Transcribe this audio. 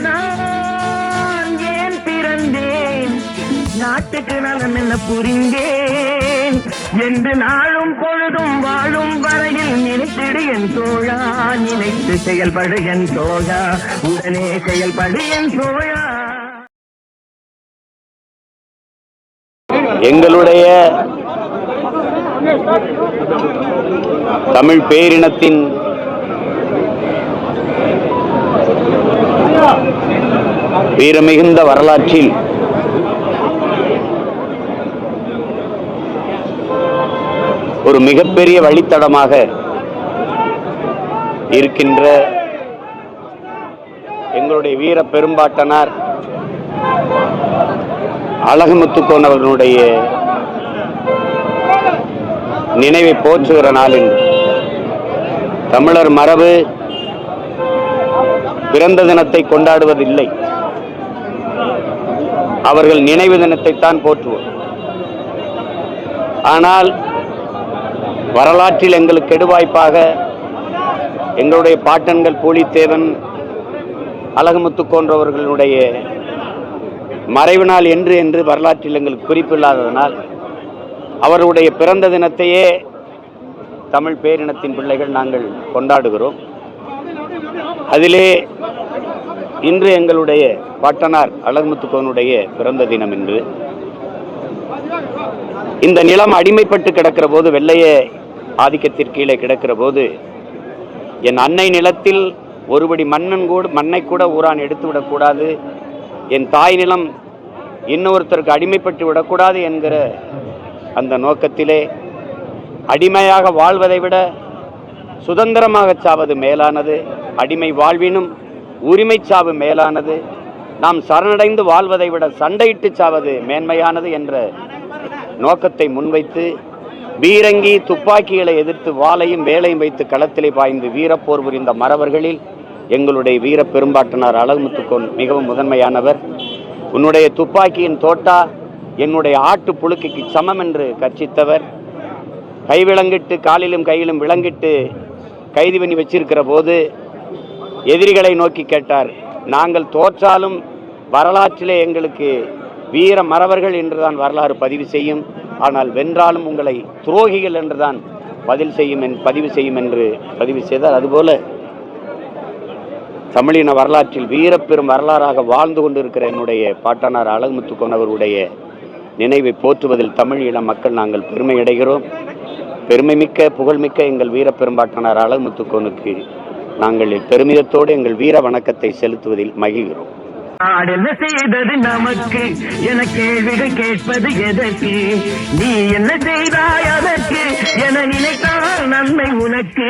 நான் ஏன் பிறந்தேன்? நாட்டுக்கு நலம் என்ன புரிந்தேன்? என்று நாளும் பொழுதும் வாழும் வரையில் நினைத்திடு என் தோழா நினைத்து செயல்படு என் தோழா உடனே செயல்படு என் தோழா. எங்களுடைய தமிழ் பேரினத்தின் வீரமிகுந்த வரலாற்றில். ஒரு மிகப்பெரிய வழித்தடமாக இருக்கின்ற எங்களுடைய வீர பெரும்பாட்டனார் அழகுமுத்துக்கோன் அவர்களுடைய நினைவை போற்றுகிற நாளில் தமிழர் மரபு பிறந்த தினத்தை கொண்டாடுவதில்லை. அவர்கள் நினைவு தினத்தைத்தான் போற்றுவோம். ஆனால் வரலாற்றில் எங்களுக்கு கெடுவாய்ப்பாக எங்களுடைய பாட்டன்கள் பூலித்தேவன் அழகுமுத்து போன்றவர்களுடைய மறைவு நாள் என்று என்று வரலாற்றில் எங்களுக்கு குறிப்பில்லாததனால் அவருடைய பிறந்த தினத்தையே தமிழ் பேரினத்தின் பிள்ளைகள் நாங்கள் கொண்டாடுகிறோம். அதிலே இன்று எங்களுடைய பாட்டனார் அழகுமுத்துக்கோனுடைய பிறந்த தினம் என்று இந்த நிலம் அடிமைப்பட்டு கிடக்கிற போது வெள்ளைய ஆதிக்கத்திற்கு கீழே கிடக்கிற போது என் அன்னை நிலத்தில் ஒருபடி மண்ணன் கூட மண்ணை கூட ஊரான் எடுத்து விடக்கூடாது. என் தாய் நிலம் இன்னொருத்தருக்கு அடிமைப்பட்டு விடக்கூடாது என்கிற அந்த நோக்கத்திலே அடிமையாக வாழ்வதை விட சுதந்திரமாக சாவது மேலானது. அடிமை வாழ்வினும் உரிமை சாவு மேலானது. நாம் சரணடைந்து வாழ்வதை விட சண்டையிட்டு சாவது மேன்மையானது என்ற நோக்கத்தை முன்வைத்து பீரங்கி துப்பாக்கிகளை எதிர்த்து வாளையும் வேலையும் வைத்து களத்திலே பாய்ந்து வீரப்போர் புரிந்த மறவர்களில் எங்களுடைய வீர பெரும்பாட்டனார் அழகுமுத்துக்கோன் மிகவும் முதன்மையானவர். உன்னுடைய துப்பாக்கியின் தோட்டா என்னுடைய ஆட்டு புழுக்கைக்கு சமம் என்று கர்ச்சித்தவர் கைவிளங்கிட்டு காலிலும் கையிலும் விளங்கிட்டு கைது பண்ணி வச்சிருக்கிற போது எதிரிகளை நோக்கி கேட்டார். நாங்கள் தோற்றாலும் வரலாற்றிலே எங்களுக்கு வீர மறவர்கள் என்றுதான் வரலாறு பதிவு செய்யும். ஆனால் வென்றாலும் உங்களை துரோகிகள் என்றுதான் பதில் செய்யும் என் பதிவு செய்யும் என்று பதிவு செய்தார். அதுபோல தமிழின வரலாற்றில் வீரப்பெரும் வரலாறாக வாழ்ந்து கொண்டிருக்கிற என்னுடைய பாட்டனார் அழகுமுத்துக்கோன் அவருடைய நினைவை போற்றுவதில் தமிழ் இளம் மக்கள் நாங்கள் பெருமை அடைகிறோம் பெருமைமிக்க புகழ்மிக்க எங்கள் வீரப்பெரும்பாட்டனார் அழகுமுத்துக்கோனுக்கு நாங்கள் பெருமிதத்தோடு எங்கள் வீர வணக்கத்தை செலுத்துவதில் மகிழ்கிறோம். நாடு என்ன செய்தது நமக்கு என கேள்விகள் கேட்பது எதற்கு? நீ என்ன செய்தாய் அதற்கு? என நினைத்தால் நன்மை உனக்கு.